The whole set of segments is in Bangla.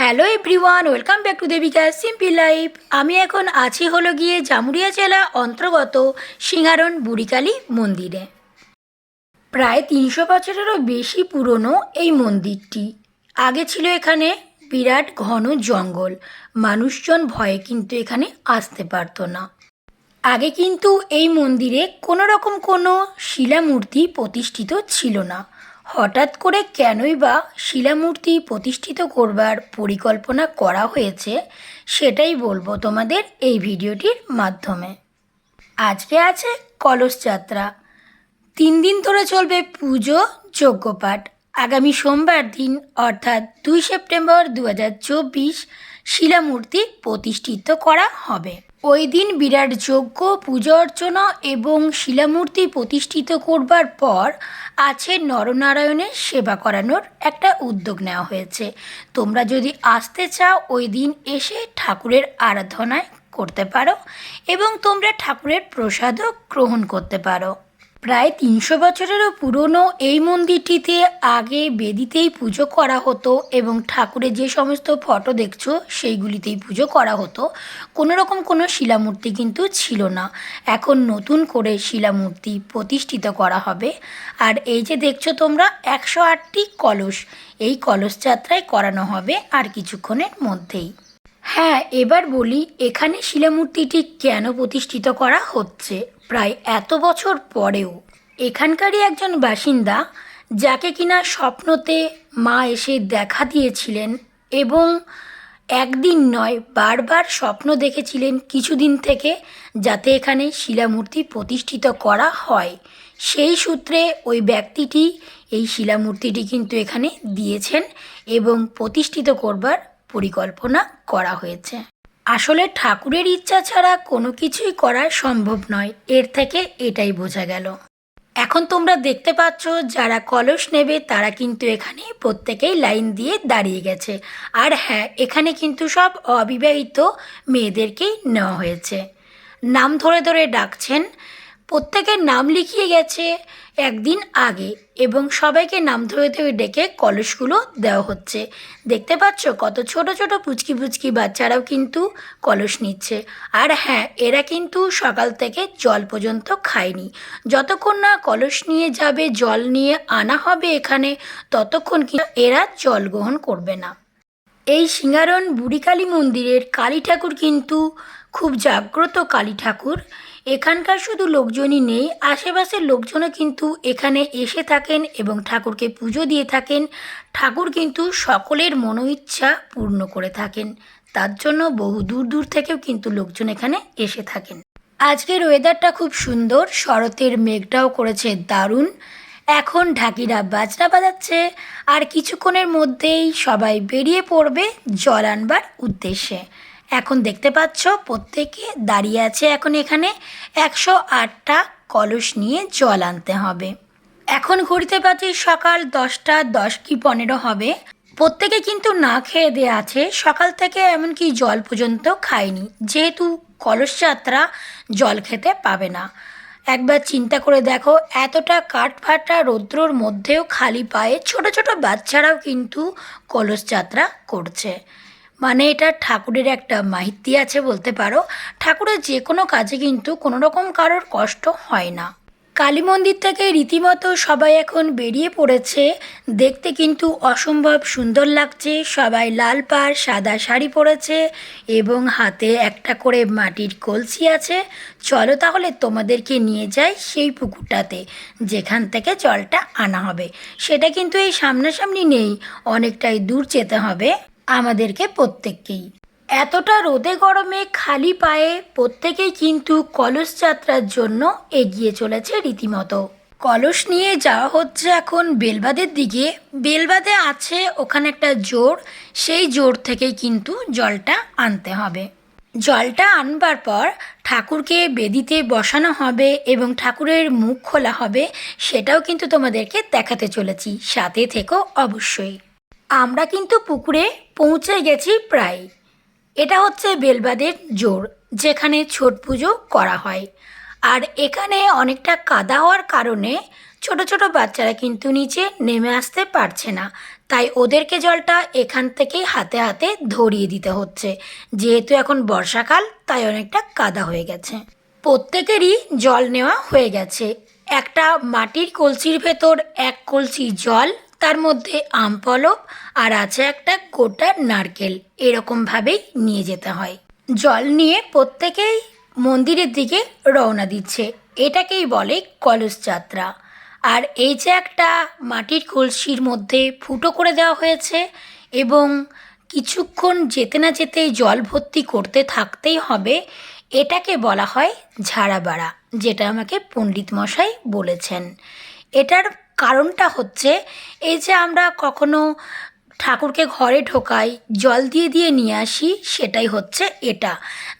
Hello everyone welcome back to Debika simple life আমি এখন আছি হলো গিয়ে জামুরিয়া জেলা অন্তর্গত সিঙ্গারন বুড়িকালী মন্দিরে। প্রায় তিনশো বছরেরও বেশি পুরনো এই মন্দিরটি। আগে ছিল এখানে বিরাট ঘন জঙ্গল। মানুষজন ভয়ে কিন্তু এখানে আসতে পারতো না। আগে কিন্তু এই মন্দিরে কোনো রকম কোনো শিলামূর্তি প্রতিষ্ঠিত ছিল না। হঠাৎ করে কেনই বা শিলামূর্তি প্রতিষ্ঠিত করবার পরিকল্পনা করা হয়েছে, সেটাই বলব তোমাদের এই ভিডিওটির মাধ্যমে। আজকে আছে কলস যাত্রা। তিন দিন ধরে চলবে পুজো যজ্ঞপাঠ আগামী সোমবার দিন, অর্থাৎ দুই সেপ্টেম্বর দু হাজার চব্বিশ, শিলামূর্তি প্রতিষ্ঠিত করা হবে। ওই দিন বিরাট যজ্ঞ, পুজো অর্চনা এবং শিলামূর্তি প্রতিষ্ঠিত করবার পর আছে নরনারায়ণের সেবা করানোর একটা উদ্যোগ নেওয়া হয়েছে। তোমরা যদি আসতে চাও, ওই দিন এসে ঠাকুরের আরাধনায় করতে পারো এবং তোমরা ঠাকুরের প্রসাদও গ্রহণ করতে পারো। প্রায় তিনশো বছরেরও পুরনো এই মন্দিরটিতে আগে বেদিতেই পুজো করা হতো এবং ঠাকুরের যে সমস্ত ফটো দেখছ, সেইগুলিতেই পুজো করা হতো। কোনো রকম কোনো শিলামূর্তি কিন্তু ছিল না। এখন নতুন করে শিলামূর্তি প্রতিষ্ঠিত করা হবে। আর এই যে দেখছ তোমরা, একশো আটটি কলস। এই কলস যাত্রায় করানো হবে আর কিছুক্ষণের মধ্যেই। হ্যাঁ এবার বলি, এখানে শিলামূর্তিটি কেন প্রতিষ্ঠিত করা হচ্ছে? প্রায় এত বছর পরেও। এখানকারই একজন বাসিন্দা, যাকে কিনা স্বপ্নতে মা এসে দেখা দিয়েছিলেন এবং একদিন নয়, বারবার স্বপ্ন দেখেছিলেন কিছুদিন থেকে যাতে এখানে শিলামূর্তি প্রতিষ্ঠিত করা হয়। সেই সূত্রে ওই ব্যক্তিটি এই শিলামূর্তিটি কিন্তু এখানে দিয়েছেন এবং প্রতিষ্ঠিত করবার পরিকল্পনা করা হয়েছে। আসলে ঠাকুরের ইচ্ছা ছাড়া কোনো কিছুই করা সম্ভব নয়। এর থেকে এটাই বোঝা গেল। এখন তোমরা দেখতে পাচ্ছ, যারা কলস নেবে, তারা কিন্তু এখানে প্রত্যেকেই লাইন দিয়ে দাঁড়িয়ে গেছে। আর হ্যাঁ এখানে কিন্তু সব অবিবাহিত মেয়েদেরকেই নেওয়া হয়েছে। নাম ধরে ধরে ডাকছেন প্রত্যেকের নাম লিখিয়ে গেছে একদিন আগে এবং সবাইকে নাম ধরে ধরে ডেকে কলসগুলো দেওয়া হচ্ছে। দেখতে পাচ্ছ কত ছোট ছোট পুচকি পুচকি বাচ্চারাও কিন্তু কলস নিচ্ছে। আর হ্যাঁ এরা কিন্তু সকাল থেকে জল পর্যন্ত খায়নি। যতক্ষণ না কলস নিয়ে যাবে, জল নিয়ে আনা হবে এখানে, ততক্ষণ কিন্তু এরা জল গ্রহণ করবে না। এই সিঙ্গারন বুড়িকালী মন্দিরের কালী ঠাকুর কিন্তু খুব জাগ্রত কালী ঠাকুর। এখানকার শুধু লোকজনই নেই, আশেপাশের লোকজনও কিন্তু এখানে এসে থাকেন এবং ঠাকুরকে পুজো দিয়ে থাকেন। ঠাকুর কিন্তু সকলের মনোইচ্ছা পূর্ণ করে থাকেন। তার জন্য বহু দূর দূর থেকেও কিন্তু লোকজন এখানে এসে থাকেন। আজকের ওয়েদারটা খুব সুন্দর, শরতের মেঘটাও করেছে দারুণ। এখন ঢাকিরা বাজনা বাজাচ্ছে আর কিছুক্ষণের মধ্যেই সবাই বেরিয়ে পড়বে জল আনবার উদ্দেশ্যে। এখন দেখতে পাচ্ছ প্রত্যেকে দাঁড়িয়ে আছে এখন এখানে। একশো আটটা কলস নিয়ে জল আনতে হবে। এখন ঘড়িতে পাচ্ছি সকাল দশটা, দশ কি পনেরো হবে। প্রত্যেকে কিন্তু না খেয়ে দেওয়া আছে। সকাল থেকে এমনকি জল পর্যন্ত খায়নি। যেহেতু কলস যাত্রা জল খেতে পাবে না। একবার চিন্তা করে দেখো, এতটা কাঠফাটা রৌদ্রর মধ্যেও খালি পায়ে ছোট ছোট বাচ্চারাও কিন্তু কলস যাত্রা করছে। মানে এটা ঠাকুরের একটা মাহিত্য আছে বলতে পারো। ঠাকুরের যে কোনো কাজে কিন্তু কোনো রকম কারোর কষ্ট হয় না। কালী মন্দির থেকে রীতিমতো সবাই এখন বেরিয়ে পড়েছে। দেখতে কিন্তু অসম্ভব সুন্দর লাগছে। সবাই লাল পাড়, সাদা শাড়ি পরেছে এবং হাতে একটা করে মাটির কলসি আছে। চলো তাহলে তোমাদেরকে নিয়ে যাই সেই পুকুরটাতে, যেখান থেকে জলটা আনা হবে। সেটা কিন্তু এই সামনাসামনি নেই, অনেকটাই দূর যেতে হবে। আমাদেরকে প্রত্যেককেই। এতটা রোদে গরমে খালি পায়ে প্রত্যেকেই কিন্তু কলস যাত্রার জন্য এগিয়ে চলেছে রীতিমতো। কলস নিয়ে যাওয়া হচ্ছে এখন বেলবাদের দিকে। বেলবাদে আছে ওখানে একটা জোর, সেই জোর থেকেই কিন্তু জলটা আনতে হবে। জলটা আনবার পর ঠাকুরকে বেদিতে বসানো হবে এবং ঠাকুরের মুখ খোলা হবে, সেটাও কিন্তু তোমাদেরকে দেখাতে চলেছি। সাথে থেকেও অবশ্যই। আমরা কিন্তু পুকুরে পৌঁছে গেছি প্রায়। এটা হচ্ছে বেলবাদের জোর, যেখানে ছট পুজো করা হয়। আর এখানে অনেকটা কাদা হওয়ার কারণে ছোট ছোট বাচ্চারা কিন্তু নিচে নেমে আসতে পারছে না। তাই ওদেরকে জলটা এখান থেকেই হাতে হাতে ধরিয়ে দিতে হচ্ছে। যেহেতু এখন বর্ষাকাল, তাই অনেকটা কাদা হয়ে গেছে। প্রত্যেকেরই জল নেওয়া হয়ে গেছে। একটা মাটির কলসির ভেতর এক কলসি জল তার মধ্যে আম পলব আর আছে একটা গোটা নারকেল। এরকমভাবেই নিয়ে যেতে হয়। জল নিয়ে প্রত্যেকেই মন্দিরের দিকে রওনা দিচ্ছে। এটাকেই বলে কলস যাত্রা। আর এই যে একটা মাটির কলসির মধ্যে ফুটো করে দেওয়া হয়েছে এবং কিছুক্ষণ যেতে না যেতেই জল ভর্তি করতে থাকতেই হবে, এটাকে বলা হয় ঝাড়াবাড়া, যেটা আমাকে পণ্ডিত মশাই বলেছেন। এটার কারণটা হচ্ছে এই যে আমরা কখনো ঠাকুরকে ঘরে ঢোকাই, জল দিয়ে দিয়ে নিয়ে আসি, সেটাই হচ্ছে এটা।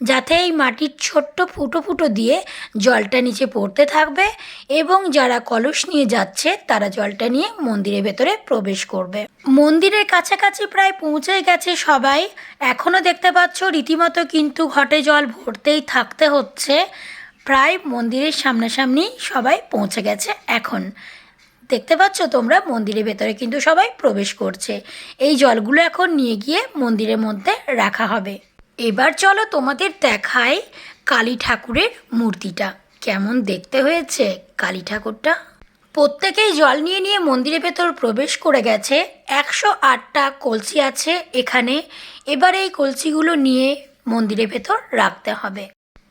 যাতে এই মাটির ছোট্ট ফুটো ফুটো দিয়ে জলটা নিচে পড়তে থাকবে এবং যারা কলস নিয়ে যাচ্ছে, তারা জলটা নিয়ে মন্দিরের ভেতরে প্রবেশ করবে। মন্দিরের কাছাকাছি প্রায় পৌঁছে গেছে সবাই। এখনও দেখতে পাচ্ছ রীতিমতো কিন্তু ঘটে জল ভরতেই থাকতে হচ্ছে। প্রায় মন্দিরের সামনাসামনি সবাই পৌঁছে গেছে এখন। দেখতে পাচ্ছ তোমরা, মন্দিরের ভেতরে কিন্তু সবাই প্রবেশ করছে। এই জলগুলো এখন নিয়ে গিয়ে মন্দিরের মধ্যে রাখা হবে। এবার চলো তোমাদের দেখাই কালী ঠাকুরের মূর্তিটা। কেমন দেখতে হয়েছে কালী ঠাকুরটা? প্রত্যেকেই জল নিয়ে নিয়ে মন্দিরের ভেতর প্রবেশ করে গেছে। একশো আটটা কলসি আছে এখানে। এবার এই কলসিগুলো নিয়ে মন্দিরের ভেতর রাখতে হবে।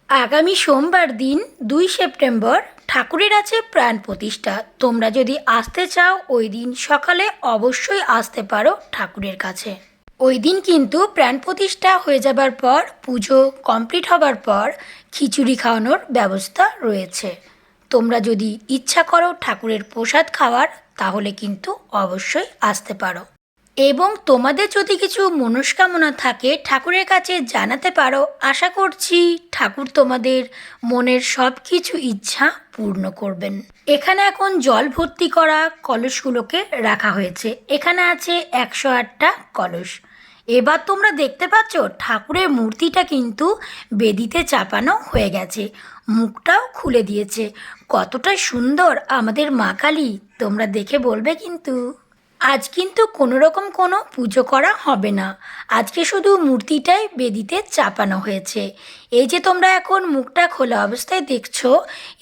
আগামী সোমবার দিন দুই সেপ্টেম্বর ঠাকুরের আছে প্রাণ প্রতিষ্ঠা। তোমরা যদি আসতে চাও, ওই দিন সকালে অবশ্যই আসতে পারো ঠাকুরের কাছে। ওই দিন কিন্তু প্রাণ প্রতিষ্ঠা হয়ে যাবার পর, পুজো কমপ্লিট হবার পর খিচুড়ি খাওয়ানোর ব্যবস্থা রয়েছে। তোমরা যদি ইচ্ছা করো ঠাকুরের প্রসাদ খাওয়ার, তাহলে কিন্তু অবশ্যই আসতে পারো। এবং তোমাদের যদি কিছু মনস্কামনা থাকে ঠাকুরের কাছে জানাতে পারো, আশা করছি ঠাকুর তোমাদের মনের সব কিছু ইচ্ছা পূর্ণ করবেন। এখানে এখন জল ভর্তি করা কলসগুলোকে রাখা হয়েছে। এখানে আছে একশো আটটা কলস। এবার তোমরা দেখতে পাচ্ছ, ঠাকুরের মূর্তিটা কিন্তু বেদিতে চাপানো হয়ে গেছে। মুখটাও খুলে দিয়েছে। কতটা সুন্দর আমাদের মা কালী, তোমরা দেখে বলবে কিন্তু। আজ কিন্তু কোনো রকম কোনো পুজো করা হবে না। আজকে শুধু মূর্তিটাই বেদিতে চাপানো হয়েছে। এই যে তোমরা এখন মুখটা খোলা অবস্থায় দেখছ,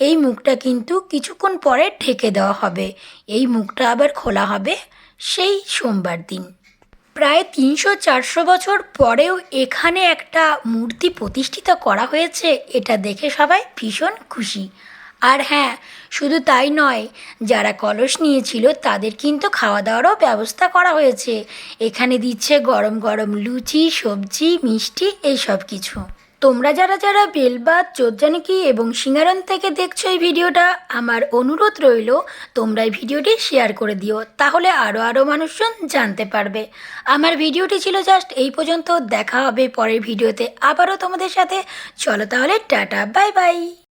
এই মুখটা কিন্তু কিছুক্ষণ পরে ঢেকে দেওয়া হবে। এই মুখটা আবার খোলা হবে সেই সোমবার দিন। প্রায় তিনশো চারশো বছর পরেও এখানে একটা মূর্তি প্রতিষ্ঠিত করা হয়েছে, এটা দেখে সবাই ভীষণ খুশি। আর হ্যাঁ শুধু তাই নয়, যারা কলস নিয়েছিল তাদের কিন্তু খাওয়া দাওয়ারও ব্যবস্থা করা হয়েছে। এখানে দিচ্ছে গরম গরম লুচি, সবজি, মিষ্টি এই সব কিছু। তোমরা যারা যারা বেলবাদ চোদ্জানিকি এবং সিঙ্গারন থেকে দেখছ এই ভিডিওটা, আমার অনুরোধ রইল, তোমরা এই ভিডিওটি শেয়ার করে দিও, তাহলে আরও আরও মানুষজন জানতে পারবে। আমার ভিডিওটি ছিল জাস্ট এই পর্যন্ত, দেখা হবে পরের ভিডিওতে আবারও তোমাদের সাথে। চলো তাহলে টাটা, বাই বাই।